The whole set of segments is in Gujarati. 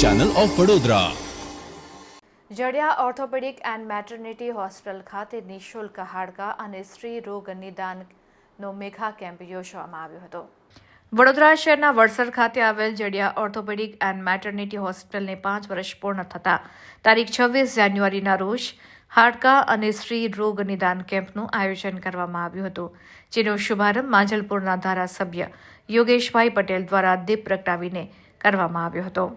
Channel of Vadodara Jadiya orthopaedic and maternity hospital ખાતે નિઃશુલ્ક હાડકા અને સ્ત્રી રોગ નિદાનનો મેઘા કેમ્પ યોજવામાં આવ્યો હતો. વડોદરા શહેરના વડસર ખાતે આવેલ જડિયા ઓર્થોપેડિક એન્ડ મેટર્નિટી હોસ્પિટલને પાંચ વર્ષ પૂર્ણ થતા તારીખ છવ્વીસ જાન્યુઆરીના રોજ હાડકા અને સ્ત્રી રોગ નિદાન કેમ્પનું આયોજન કરવામાં આવ્યું હતું, જેનો શુભારંભ માંજલપુરના ધારાસભ્ય યોગેશભાઈ પટેલ દ્વારા દીપ પ્રગટાવીને કરવામાં આવ્યો હતો.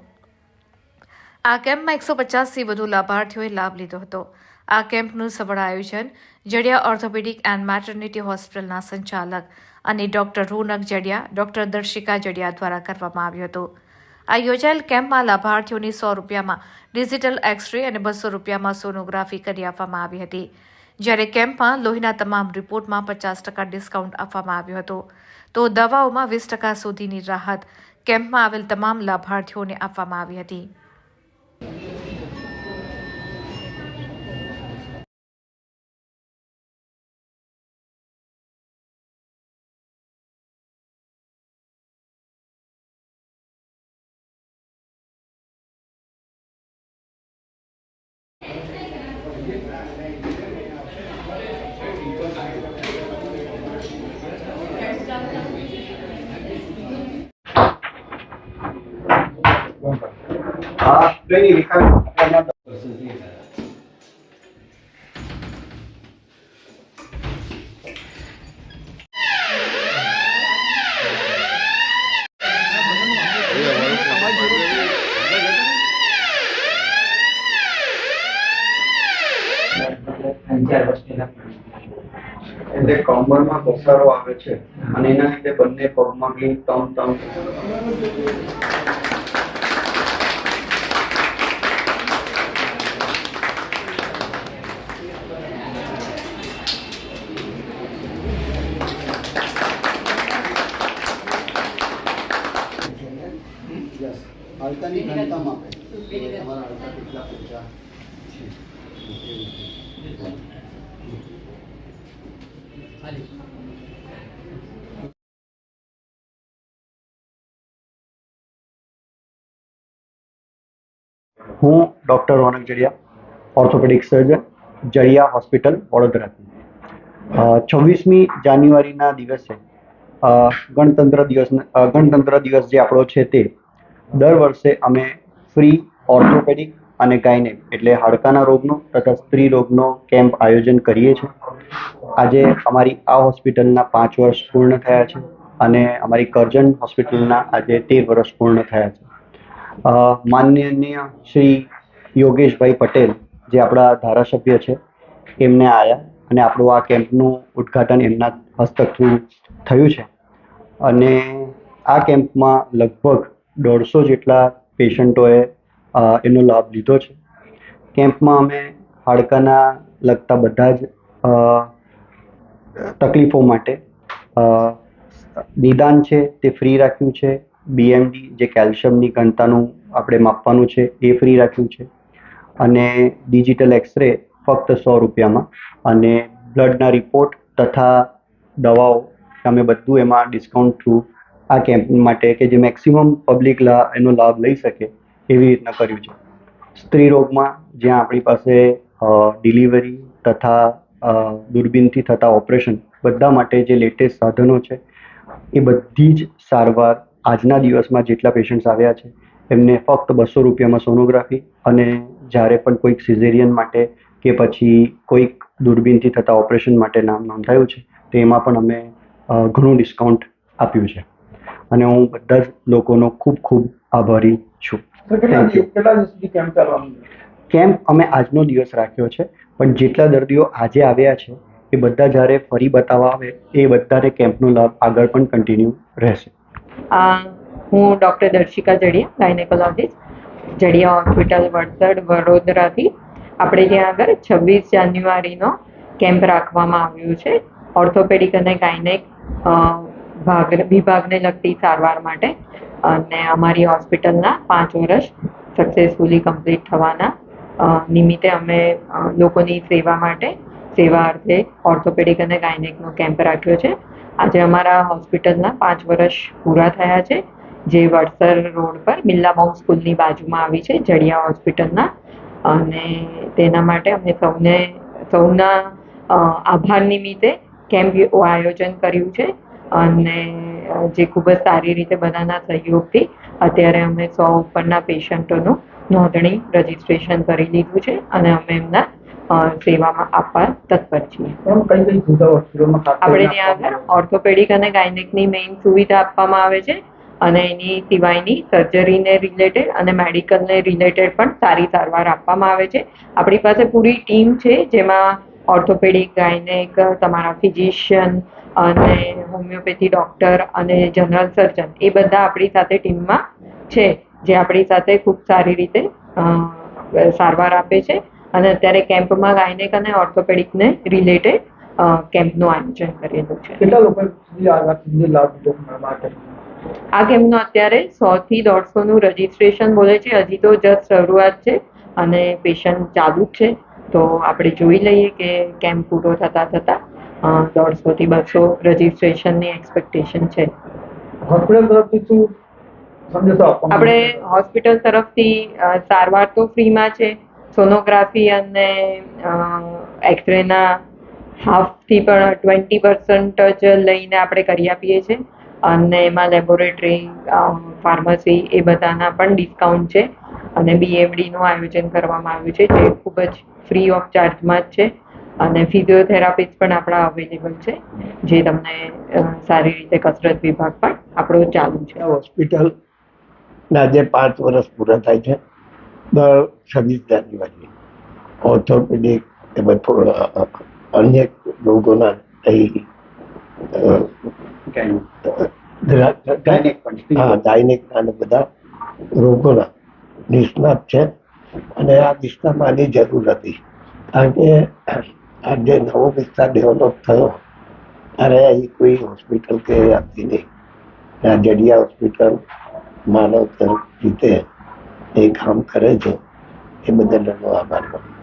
આ કેમ્પમાં એકસો પચાસથી વધુ લાભાર્થીઓએ લાભ લીધો હતો. આ કેમ્પનું સફળ આયોજન જડિયા ઓર્થોપેડિક એન્ડ મેટર્નિટી હોસ્પિટલના સંચાલક અને ડોક્ટર રોનક જડિયા, ડોક્ટર દર્શિકા જડિયા દ્વારા કરવામાં આવ્યું હતું. આ યોજાયેલ કેમ્પમાં લાભાર્થીઓની સો રૂપિયામાં ડિજિટલ એક્સરે અને બસો રૂપિયામાં સોનોગ્રાફી કરી આપવામાં આવી હતી. જ્યારે કેમ્પમાં લોહીના તમામ રિપોર્ટમાં પચાસ ટકા ડિસ્કાઉન્ટ આપવામાં આવ્યું હતું. તો દવાઓમાં વીસ ટકા સુધીની રાહત કેમ્પમાં આવેલ તમામ લાભાર્થીઓને આપવામાં આવી હતી. 好，美女，你看，慢慢的。我是那个。નહીં રેખા એટલે કમરમાં ઘસારો આવે છે. અને એના લીધે બંને પગમાં બી તમ તમ હાલતાની ઘનતા માપે તમારા હાલતા કેટલા ઊંચા છે? હું doctor Ronak Jadiya orthopaedic surgeon Jadiya hospital વડોદરાથી છવ્વીસમી જાન્યુઆરીના દિવસે અ, ગણતંત્ર દિવસ ગણતંત્ર દિવસ જે આપણો છે તે દર વર્ષે અમે ફ્રી ઓર્થોપેડિક અને ગાયનેક એટલે હાડકાના રોગનો તથા સ્ત્રી રોગનો કેમ્પ આયોજન કરીએ છીએ. આજે અમારી આ હોસ્પિટલના પાંચ વર્ષ પૂર્ણ થયા છે અને અમારી કરજણ હોસ્પિટલના આજે તેર વર્ષ પૂર્ણ થયા છે. માનનીય શ્રી યોગેશભાઈ પટેલ, જે આપણા ધારાસભ્ય છે, એમને આવ્યા અને આપણું આ કેમ્પનું ઉદ્ઘાટન એમના હસ્તકથી થયું છે. અને આ કેમ્પમાં લગભગ દોઢસો જેટલા પેશન્ટોએ એનો લાભ લીધો છે. કેમ્પમાં અમે હાડકાના લગતા બધા જ તકલીફો માટે નિદાન છે, તે ફ્રી રાખ્યું છે. બીએમડી જે કેલ્શિયમની ઘનતાનું આપણે માપવાનું છે, એ ફ્રી રાખ્યું છે. અને ડિજિટલ એક્સરે ફક્ત સો રૂપિયામાં. અને બ્લડના રિપોર્ટ તથા દવાઓ અમે બધું એમાં ડિસ્કાઉન્ટ થ્રુ આ કેમ્પ માટે કે જે મેક્સિમમ પબ્લિક લા એનો લાભ લઈ શકે એવી રીતના કર્યું છે. સ્ત્રી રોગમાં જ્યાં આપણી પાસે ડિલિવરી તથા દૂરબીનથી થતા ઓપરેશન બધા માટે જે લેટેસ્ટ સાધનો છે, એ બધી જ સારવાર આજના દિવસમાં જેટલા પેશન્ટ્સ આવ્યા છે, એમને ફક્ત બસો રૂપિયામાં સોનોગ્રાફી અને જ્યારે પણ કોઈક સિઝેરિયન માટે કે પછી કોઈક દૂરબીનથી થતા ઓપરેશન માટે નામ નોંધાયું છે, તો એમાં પણ અમે ઘણું ડિસ્કાઉન્ટ આપ્યું છે. અને હું બધા જ લોકોનો ખૂબ ખૂબ આભારી છું. કેટલા Thank કેટલા દિવસ સુધી કેમ્પ ચાલવાનું કેમ્પ અમે આજનો દિવસ રાખ્યો છે પણ જેટલા દર્દીઓ આજે આવ્યા છે એ બધા જ્યારે ફરી બતાવવા આવે એ બધાને કેમ્પનો લાભ આગળ પણ કન્ટિન્યુ રહેશે. આ હું doctor Darshika Jadiya gynaecologist Jadiya hospital Vadsar વડોદરાથી. આપણે ત્યાં આગળ છવ્વીસ જાન્યુઆરીનો કેમ્પ રાખવામાં આવ્યું છે ઓર્થોપેડિક અને ગાયનેક અ, ભાગ વિભાગને લગતી સારવાર માટે. અને અમારી હોસ્પિટલના પાંચ વર્ષ સક્સેસફુલી કમ્પ્લીટ થવાના. નિમિત્તે અમે લોકોની સેવા માટે, સેવા અર્થે ઓર્થોપેડિક અને ગાયનેકનો કેમ્પ રાખ્યો છે. આજે અમારા હોસ્પિટલના પાંચ વર્ષ પૂરા થયા છે. જે વડસર રોડ પર બિરલા બાઉ સ્કૂલની બાજુમાં આવી છે, જડિયા હોસ્પિટલના. અને તેના માટે અમે સૌને, સૌના આભાર નિમિત્તે કેમ્પ આયોજન કર્યું છે. અને જે ખૂબ જ સારી રીતે બધાના સહયોગથી અત્યારે અમે સો ઉપરના પેશન્ટોનું નોંધણી રજીસ્ટ્રેશન કરી લીધું છે અને અમે એમના સેવામાં આપવા તત્પર છીએ. આપણે ત્યાં આગળ ઓર્થોપેડિક અને ગાયનેકની મેઇન સુવિધા આપવામાં આવે છે અને એની સિવાયની સર્જરીને રિલેટેડ અને મેડિકલને રિલેટેડ પણ સારી સારવાર આપવામાં આવે છે. આપણી પાસે પૂરી ટીમ છે જેમાં ઓર્થોપેડિક ગાયનેક તમારા ફિઝિશિયન અને હોમિયોપેથી ડૉક્ટર અને જનરલ સર્જન એ બધા આપણી સાથે ટીમમાં છે જે આપણી સાથે ખૂબ સારી રીતે સારવાર આપે છે અને અત્યારે કેમ્પમાં ગાયનેક અને ઓર્થોપેડિકને રિલેટેડ કેમ્પનું આયોજન કરેલું છે. કેટલા લોકો આ લાભ આ કેમ્પનું અત્યારે સો થી દોઢસો નું રજીસ્ટ્રેશન બોલે છે. હજી તો જસ્ટ શરૂઆત છે અને પેશન્ટ ચાલુ છે. તો આપણે જોઈ લઈએ કે કેમ્પ પૂરો થતા થતા દોઢસો થી બસો રજીસ્ટ્રેશનની એક્સપેક્ટેશન છે. આપણે હોસ્પિટલ તરફથી સારવાર તો ફ્રીમાં છે. સોનોગ્રાફી અને એક્સરેના હાફથી પણ ટ્વેન્ટી પર્સન્ટ જ લઈને આપણે કરી આપીએ છીએ. અને એમાં લેબોરેટરી ફાર્મસી એ બધાના પણ ડિસ્કાઉન્ટ છે. અને બીએમડીનું આયોજન કરવામાં આવ્યું છે જે ખૂબ જ ફ્રી ઓફ ચાર્જમાં જ છે. અને ફિઝિયોથેરાપિસ્ટ પણ આપણા અવેલેબલ છે જે તમને સારી રીતે કસરત વિભાગ પણ આપણો ચાલુ છે. હોસ્પિટલ આજે પાંચ વર્ષ પૂરા થાય છે. દર છવ્વીસ જાન્યુઆરી ઓર્થોપેડિક તેમજ અન્ય રોગોના હા ગાયનિક અને બધા રોગોના નિષ્ણાત છે અને આ વિસ્તારમાં આની જરૂર હતી. કારણ કે આ જે નવો વિસ્તાર ડેવલપ થયો, ત્યારે અહીં કોઈ હોસ્પિટલ કે હતી નહીં. આ જડિયા હોસ્પિટલ માનવ રીતે એ કામ કરે છે. એ બદલ આભાર માનું